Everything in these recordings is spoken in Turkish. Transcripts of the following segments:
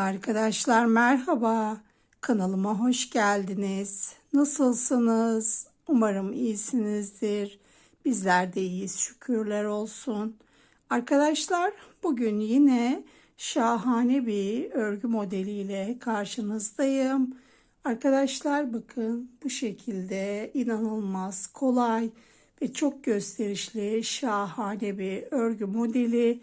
Arkadaşlar merhaba. Kanalıma hoş geldiniz. Nasılsınız? Umarım iyisinizdir. Bizler de iyiyiz şükürler olsun. Arkadaşlar bugün yine şahane bir örgü modeliyle karşınızdayım. Arkadaşlar bakın bu şekilde inanılmaz kolay ve çok gösterişli şahane bir örgü modeli.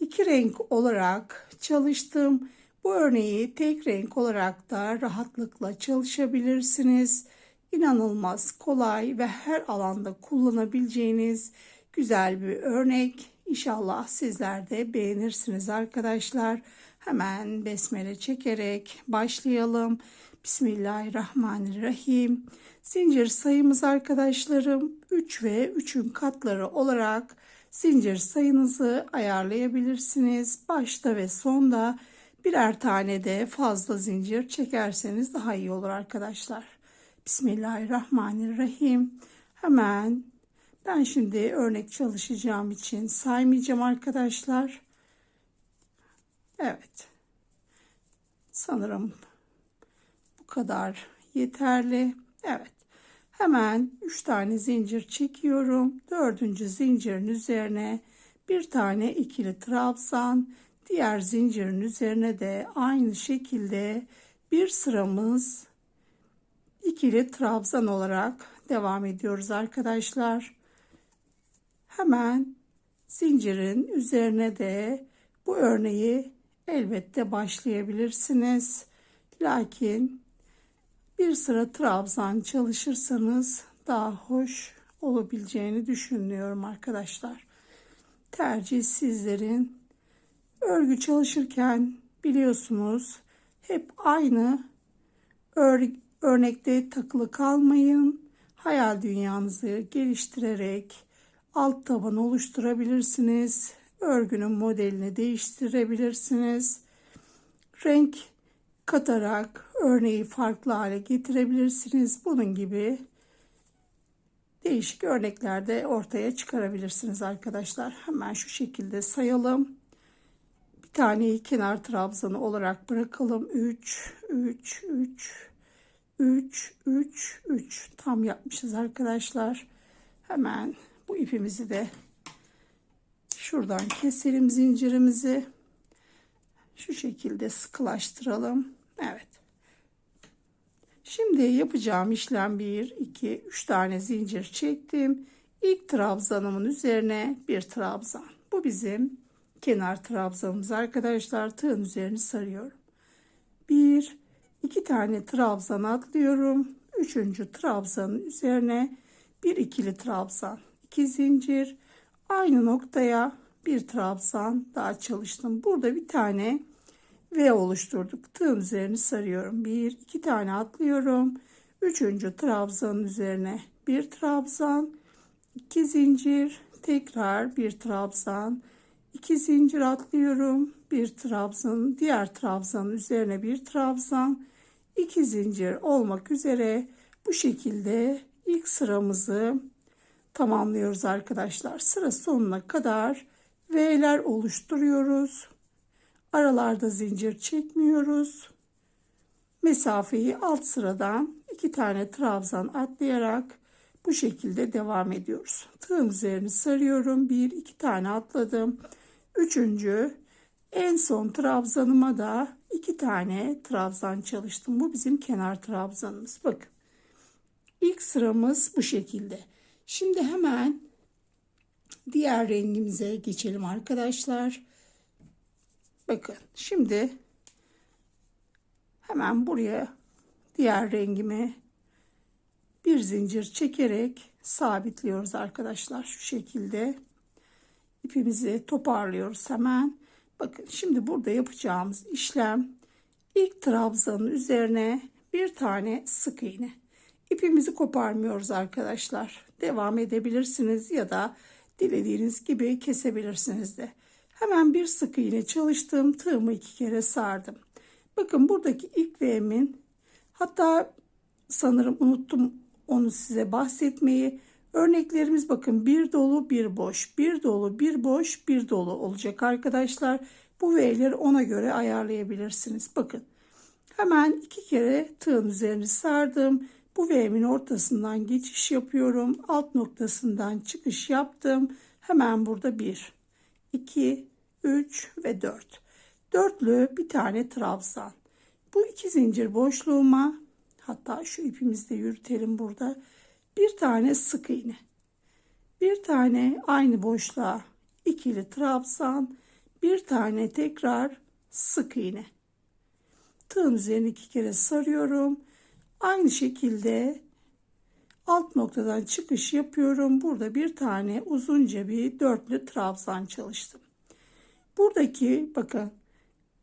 İki renk olarak çalıştım. Bu örneği tek renk olarak da rahatlıkla çalışabilirsiniz. İnanılmaz kolay ve her alanda kullanabileceğiniz güzel bir örnek. İnşallah sizler de beğenirsiniz arkadaşlar. Hemen besmele çekerek başlayalım. Bismillahirrahmanirrahim. Zincir sayımız arkadaşlarım 3 ve 3'ün katları olarak zincir sayınızı ayarlayabilirsiniz. Başta ve sonda birer tane de fazla zincir çekerseniz daha iyi olur arkadaşlar. Bismillahirrahmanirrahim. Hemen ben şimdi örnek çalışacağım için saymayacağım arkadaşlar. Evet. Sanırım bu kadar yeterli. Evet. Hemen 3 tane zincir çekiyorum. Dördüncü zincirin üzerine bir tane ikili trabzan. Diğer zincirin üzerine de aynı şekilde bir sıramız ikili trabzan olarak devam ediyoruz arkadaşlar. Hemen zincirin üzerine de bu örneği elbette başlayabilirsiniz. Lakin bir sıra trabzan çalışırsanız daha hoş olabileceğini düşünüyorum arkadaşlar. Tercih sizlerin. Örgü çalışırken biliyorsunuz hep aynı ör örnekte takılı kalmayın. Hayal dünyanızı geliştirerek alt taban oluşturabilirsiniz. Örgünün modelini değiştirebilirsiniz. Renk katarak örneği farklı hale getirebilirsiniz. Bunun gibi değişik örneklerde ortaya çıkarabilirsiniz arkadaşlar. Hemen şu şekilde sayalım. Taneyi kenar trabzanı olarak bırakalım. 3 3 3 3 3 3 tam yapmışız arkadaşlar. Hemen bu ipimizi de şuradan keselim zincirimizi. Şu şekilde sıkılaştıralım. Evet. Şimdi yapacağım işlem 1, 2, 3 tane zincir çektim. İlk trabzanımın üzerine bir trabzan. Bu bizim kenar trabzanımız arkadaşlar. Tığın üzerini sarıyorum. 1, 2 tane trabzan atlıyorum. Üçüncü trabzanın üzerine bir ikili trabzan. 2 zincir. Aynı noktaya bir trabzan daha çalıştım. Burada bir tane V oluşturduk. Tığın üzerini sarıyorum. Bir, iki tane atlıyorum. Üçüncü trabzanın üzerine bir trabzan, iki zincir, tekrar bir trabzan, iki zincir atlıyorum. Bir trabzan, diğer trabzanın üzerine bir trabzan, iki zincir olmak üzere bu şekilde ilk sıramızı tamamlıyoruz arkadaşlar. Sıra sonuna kadar V'ler oluşturuyoruz. Aralarda zincir çekmiyoruz. Mesafeyi alt sıradan iki tane trabzan atlayarak bu şekilde devam ediyoruz. Tığın üzerini sarıyorum. Bir iki tane atladım. Üçüncü en son trabzanıma da iki tane trabzan çalıştım. Bu bizim kenar trabzanımız. Bakın. İlk sıramız bu şekilde. Şimdi hemen diğer rengimize geçelim arkadaşlar. Bakın şimdi hemen buraya diğer rengimi bir zincir çekerek sabitliyoruz arkadaşlar şu şekilde ipimizi toparlıyoruz hemen bakın şimdi burada yapacağımız işlem ilk trabzanın üzerine bir tane sık iğne ipimizi koparmıyoruz arkadaşlar devam edebilirsiniz ya da dilediğiniz gibi kesebilirsiniz de Hemen bir sık iğne çalıştım. Tığımı iki kere sardım. Bakın buradaki ilk V'min hatta sanırım unuttum onu size bahsetmeyi. Örneklerimiz bakın bir dolu bir boş, bir dolu bir boş, bir dolu olacak arkadaşlar. Bu V'leri ona göre ayarlayabilirsiniz. Bakın hemen iki kere tığın üzerini sardım. Bu V'min ortasından geçiş yapıyorum. Alt noktasından çıkış yaptım. Hemen burada 1, 2, 3 ve 4. Dörtlü bir tane trabzan. Bu iki zincir boşluğuma hatta şu ipimizi de yürütelim burada. Bir tane sık iğne. Bir tane aynı boşluğa ikili trabzan. Bir tane tekrar sık iğne. Tığın üzerine iki kere sarıyorum. Aynı şekilde alt noktadan çıkış yapıyorum. Burada bir tane uzunca bir dörtlü trabzan çalıştım. Buradaki bakın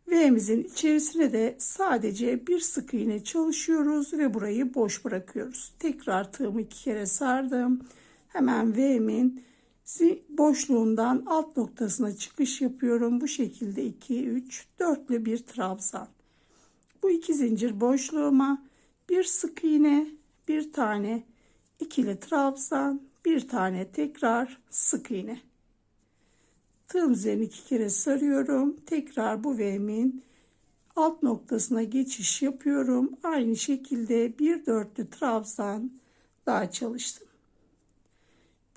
V'mizin içerisine de sadece bir sık iğne çalışıyoruz ve burayı boş bırakıyoruz. Tekrar tığımı iki kere sardım. Hemen V'min boşluğundan alt noktasına çıkış yapıyorum. Bu şekilde 2, 3, 4'lü bir trabzan. Bu iki zincir boşluğuma bir sık iğne, bir tane ikili trabzan, bir tane tekrar sık iğne. Tığım üzerine iki kere sarıyorum. Tekrar bu V'min alt noktasına geçiş yapıyorum. Aynı şekilde bir dörtlü trabzan daha çalıştım.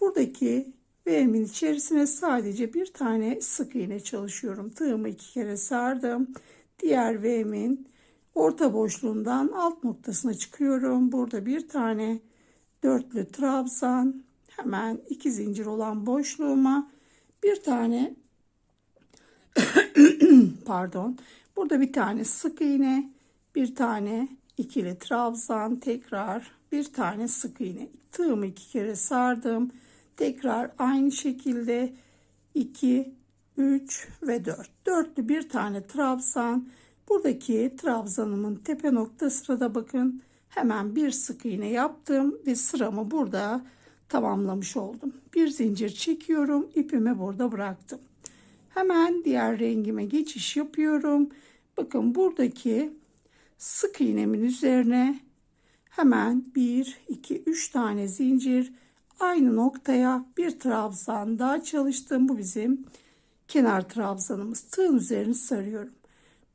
Buradaki V'min içerisine sadece bir tane sık iğne çalışıyorum. Tığımı iki kere sardım. Diğer V'min orta boşluğundan alt noktasına çıkıyorum. Burada bir tane dörtlü trabzan hemen iki zincir olan boşluğuma bir tane pardon burada bir tane sık iğne bir tane ikili trabzan tekrar bir tane sık iğne. Tığımı iki kere sardım. Tekrar aynı şekilde 2 3 ve 4 dörtlü bir tane trabzan. Buradaki trabzanımın tepe noktasına da bakın. Hemen bir sık iğne yaptım ve sıramı burada tamamlamış oldum. Bir zincir çekiyorum. ipimi burada bıraktım. Hemen diğer rengime geçiş yapıyorum. Bakın buradaki sık iğnemin üzerine hemen 1, 2, 3 tane zincir aynı noktaya bir trabzan daha çalıştım. Bu bizim kenar trabzanımız. Tığın üzerini sarıyorum.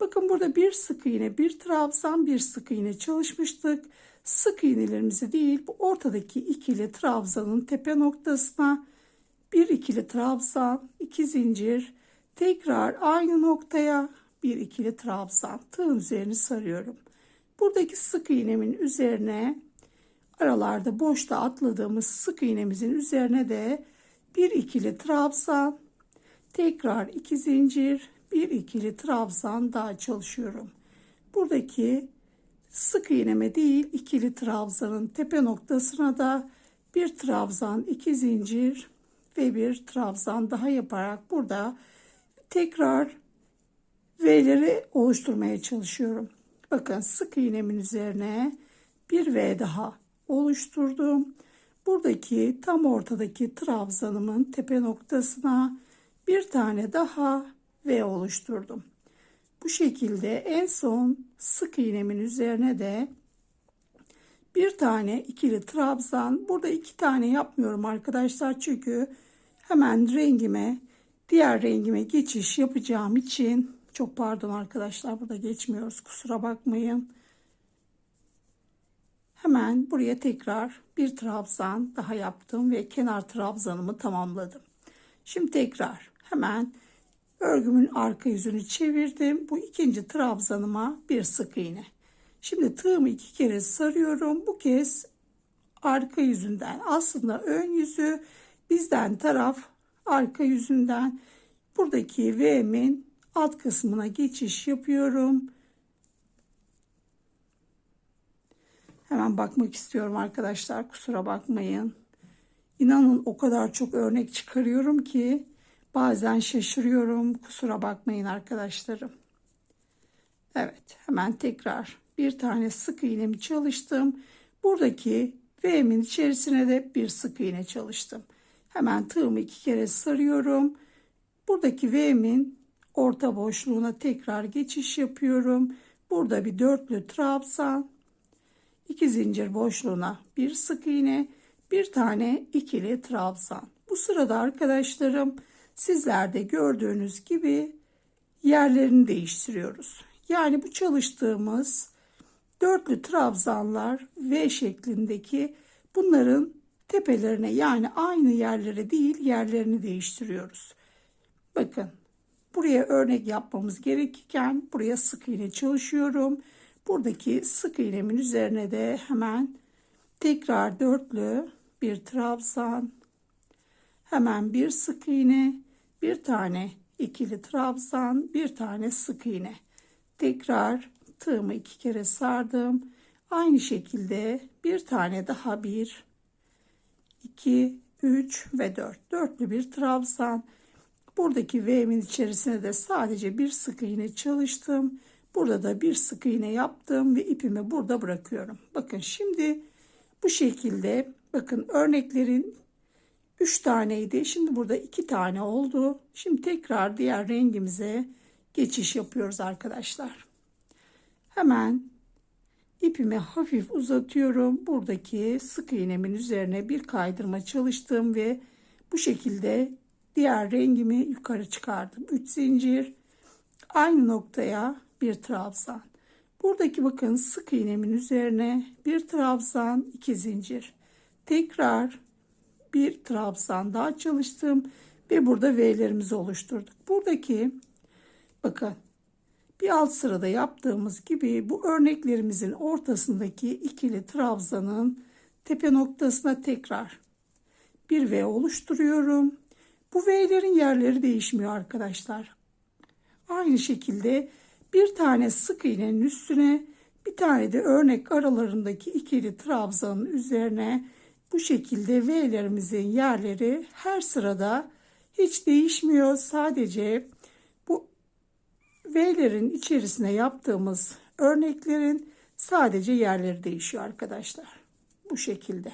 Bakın burada bir sık iğne, bir trabzan, bir sık iğne çalışmıştık sık iğnelerimizi değil bu ortadaki ikili trabzanın tepe noktasına bir ikili trabzan, iki zincir, tekrar aynı noktaya bir ikili trabzan tığın üzerini sarıyorum. Buradaki sık iğnemin üzerine aralarda boşta atladığımız sık iğnemizin üzerine de bir ikili trabzan, tekrar iki zincir, bir ikili trabzan daha çalışıyorum. Buradaki sık iğneme değil ikili trabzanın tepe noktasına da bir trabzan iki zincir ve bir trabzan daha yaparak burada tekrar V'leri oluşturmaya çalışıyorum. Bakın sık iğnemin üzerine bir V daha oluşturdum. Buradaki tam ortadaki trabzanımın tepe noktasına bir tane daha V oluşturdum. Bu şekilde en son sık iğnemin üzerine de bir tane ikili trabzan. Burada iki tane yapmıyorum arkadaşlar çünkü hemen rengime diğer rengime geçiş yapacağım için çok pardon arkadaşlar burada geçmiyoruz kusura bakmayın. Hemen buraya tekrar bir trabzan daha yaptım ve kenar trabzanımı tamamladım. Şimdi tekrar hemen Örgümün arka yüzünü çevirdim. Bu ikinci trabzanıma bir sık iğne. Şimdi tığımı iki kere sarıyorum. Bu kez arka yüzünden aslında ön yüzü bizden taraf arka yüzünden buradaki V'min alt kısmına geçiş yapıyorum. Hemen bakmak istiyorum arkadaşlar kusura bakmayın. İnanın o kadar çok örnek çıkarıyorum ki Bazen şaşırıyorum. Kusura bakmayın arkadaşlarım. Evet hemen tekrar bir tane sık iğnemi çalıştım. Buradaki V'min içerisine de bir sık iğne çalıştım. Hemen tığımı iki kere sarıyorum. Buradaki V'min orta boşluğuna tekrar geçiş yapıyorum. Burada bir dörtlü trabzan, iki zincir boşluğuna bir sık iğne, bir tane ikili trabzan. Bu sırada arkadaşlarım Sizler de gördüğünüz gibi yerlerini değiştiriyoruz. Yani bu çalıştığımız dörtlü trabzanlar V şeklindeki bunların tepelerine yani aynı yerlere değil yerlerini değiştiriyoruz. Bakın buraya örnek yapmamız gerekirken buraya sık iğne çalışıyorum. Buradaki sık iğnemin üzerine de hemen tekrar dörtlü bir trabzan hemen bir sık iğne bir tane ikili trabzan bir tane sık iğne. Tekrar tığımı iki kere sardım. Aynı şekilde bir tane daha bir 2 3 ve 4 dörtlü bir trabzan. Buradaki V'min içerisine de sadece bir sık iğne çalıştım. Burada da bir sık iğne yaptım ve ipimi burada bırakıyorum. Bakın şimdi bu şekilde bakın örneklerin 3 taneydi. Şimdi burada 2 tane oldu. Şimdi tekrar diğer rengimize geçiş yapıyoruz arkadaşlar. Hemen ipimi hafif uzatıyorum. Buradaki sık iğnemin üzerine bir kaydırma çalıştım ve bu şekilde diğer rengimi yukarı çıkardım. 3 zincir aynı noktaya bir trabzan. Buradaki bakın sık iğnemin üzerine bir trabzan, iki zincir. Tekrar bir trabzan daha çalıştım ve burada V'lerimizi oluşturduk. Buradaki bakın bir alt sırada yaptığımız gibi bu örneklerimizin ortasındaki ikili trabzanın tepe noktasına tekrar bir V oluşturuyorum. Bu V'lerin yerleri değişmiyor arkadaşlar. Aynı şekilde bir tane sık iğnenin üstüne bir tane de örnek aralarındaki ikili trabzanın üzerine bu şekilde V'lerimizin yerleri her sırada hiç değişmiyor. Sadece bu V'lerin içerisine yaptığımız örneklerin sadece yerleri değişiyor arkadaşlar. Bu şekilde.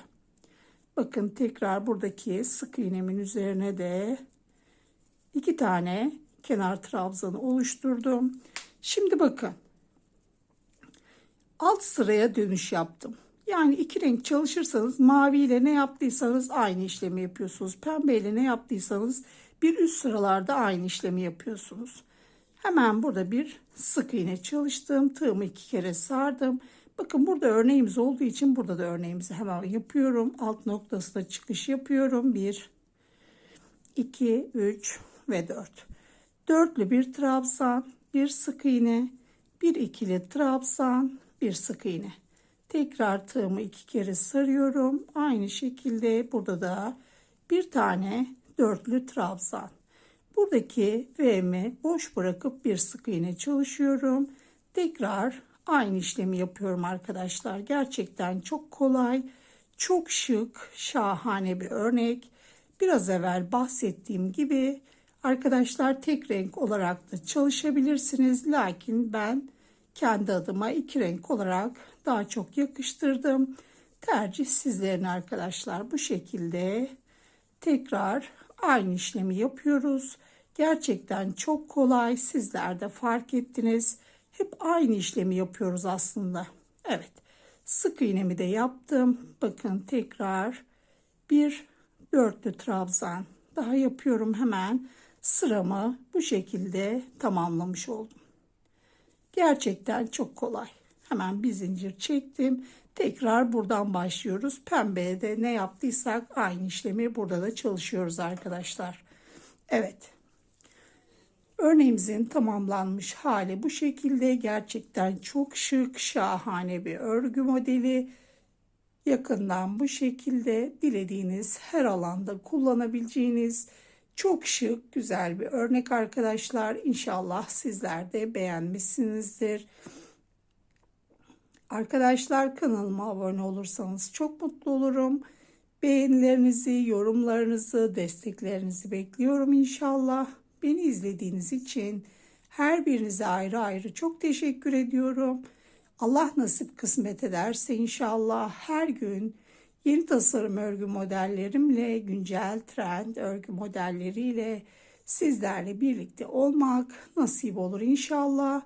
Bakın tekrar buradaki sık iğnemin üzerine de iki tane kenar trabzanı oluşturdum. Şimdi bakın. Alt sıraya dönüş yaptım. Yani iki renk çalışırsanız mavi ile ne yaptıysanız aynı işlemi yapıyorsunuz. Pembe ile ne yaptıysanız bir üst sıralarda aynı işlemi yapıyorsunuz. Hemen burada bir sık iğne çalıştım. Tığımı iki kere sardım. Bakın burada örneğimiz olduğu için burada da örneğimizi hemen yapıyorum. Alt noktasına çıkış yapıyorum. 1, 2, 3 ve 4. Dörtlü bir trabzan, bir sık iğne, bir ikili trabzan, bir sık iğne. Tekrar tığımı iki kere sarıyorum. Aynı şekilde burada da bir tane dörtlü trabzan. Buradaki V'mi boş bırakıp bir sık iğne çalışıyorum. Tekrar aynı işlemi yapıyorum arkadaşlar. Gerçekten çok kolay, çok şık, şahane bir örnek. Biraz evvel bahsettiğim gibi arkadaşlar tek renk olarak da çalışabilirsiniz. Lakin ben kendi adıma iki renk olarak daha çok yakıştırdım. Tercih sizlerin arkadaşlar. Bu şekilde tekrar aynı işlemi yapıyoruz. Gerçekten çok kolay. Sizler de fark ettiniz. Hep aynı işlemi yapıyoruz aslında. Evet. Sık iğnemi de yaptım. Bakın tekrar bir dörtlü trabzan daha yapıyorum hemen. Sıramı bu şekilde tamamlamış oldum. Gerçekten çok kolay. Hemen bir zincir çektim. Tekrar buradan başlıyoruz. Pembeye de ne yaptıysak aynı işlemi burada da çalışıyoruz arkadaşlar. Evet. Örneğimizin tamamlanmış hali bu şekilde. Gerçekten çok şık, şahane bir örgü modeli. Yakından bu şekilde dilediğiniz her alanda kullanabileceğiniz çok şık, güzel bir örnek arkadaşlar. İnşallah sizler de beğenmişsinizdir. Arkadaşlar kanalıma abone olursanız çok mutlu olurum. Beğenilerinizi, yorumlarınızı, desteklerinizi bekliyorum inşallah. Beni izlediğiniz için her birinize ayrı ayrı çok teşekkür ediyorum. Allah nasip kısmet ederse inşallah her gün yeni tasarım örgü modellerimle, güncel trend örgü modelleriyle sizlerle birlikte olmak nasip olur inşallah.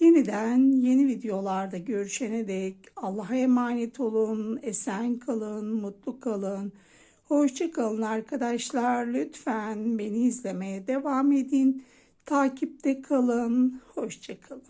Yeniden yeni videolarda görüşene dek Allah'a emanet olun, esen kalın, mutlu kalın. Hoşça kalın arkadaşlar. Lütfen beni izlemeye devam edin. Takipte kalın. Hoşça kalın.